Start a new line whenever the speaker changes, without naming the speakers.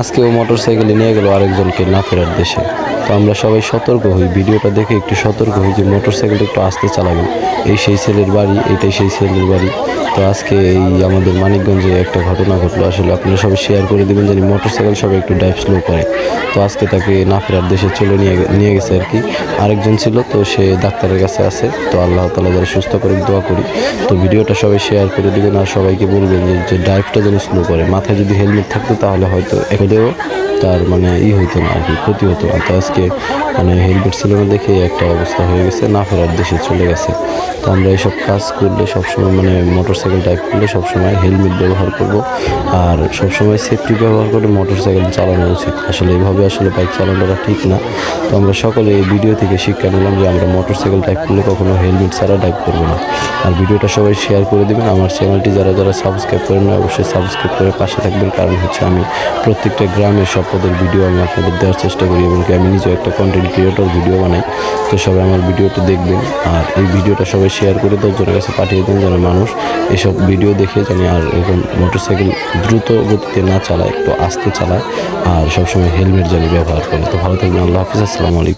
আজকে ও মোটর সাইকেলে নিয়ে গেল আরেকজনকে না ফেরার দেশে। তো আমরা সবাই সতর্ক হই, ভিডিওটা দেখে একটু সতর্ক হই যে মোটর সাইকেলটা একটু আস্তে চালাবেন। এই সেই ছেলের বাড়ি, এটাই সেই ছেলের বাড়ি। তো আজকে এই আমাদের মানিকগঞ্জে একটা ঘটনা ঘটলো। আসলে আপনারা সবাই শেয়ার করে দেবেন জানি মোটর সাইকেল সবাই একটু ড্রাইভ স্লো করে। তো আজকে তাকে না ফেরার দেশে চলে নিয়ে নিয়ে গেছে আর কি। আরেকজন ছিল, তো সে ডাক্তারের কাছে আছে। তো আল্লাহ তালা যারা সুস্থ করে, দোয়া করি। তো ভিডিওটা সবাই শেয়ার করে দেবেন আর সবাইকে বলবেন যে ড্রাইভটা যেন স্লো করে। মাথায় যদি হেলমেট থাকতো তাহলে হয়তো এখনেও তার মানে ই হইতো না আর কি ক্ষতি হতো না। তো আজকে মানে হেলমেট ছিল না দেখে একটা অবস্থা হয়ে গেছে, না ফেরার দেশে চলে গেছে। তো আমরা এইসব কাজ করলে সবসময় মানে মোটর সাইকেল ড্রাইভ করলে সবসময় হেলমেট ব্যবহার করব। আর সবসময় সেফটি ব্যবহার করে মোটর সাইকেল চালানো উচিত। আসলে এইভাবে আসলে বাইক চালানোটা ঠিক না। তো আমরা সকলে এই ভিডিও থেকে শিক্ষা নিলাম যে আমরা মোটর সাইকেল ড্রাইভ করলে কখনো হেলমেট ছাড়া ড্রাইভ করব না। আর ভিডিওটা সবাই শেয়ার করে দেবেন। আমার চ্যানেলটি যারা যারা সাবস্ক্রাইব করেন অবশ্যই সাবস্ক্রাইব করে পাশে থাকবেন। কারণ হচ্ছে আমি প্রত্যেকটা গ্রামের সব পদের ভিডিও আমি আপনাদের দেওয়ার চেষ্টা করি এবং আমি নিজেও একটা কন্টেন্ট ক্রিয়েটর ভিডিও বানাই। তো সবাই আমার ভিডিওটা দেখবেন। আর এই ভিডিওটা সবাই শেয়ার করে দশজনের কাছে পাঠিয়ে দেন যেন মানুষ। এসব ভিডিও দেখে জানি আর এরকম মোটরসাইকেল দ্রুত গতিতে না চালায়, একটু আস্তে চালায়। আর সবসময় হেলমেট জানি ব্যবহার করে। তো ভালো থাকবেন, আল্লাহ হাফিজ, আসসালামু আলাইকুম।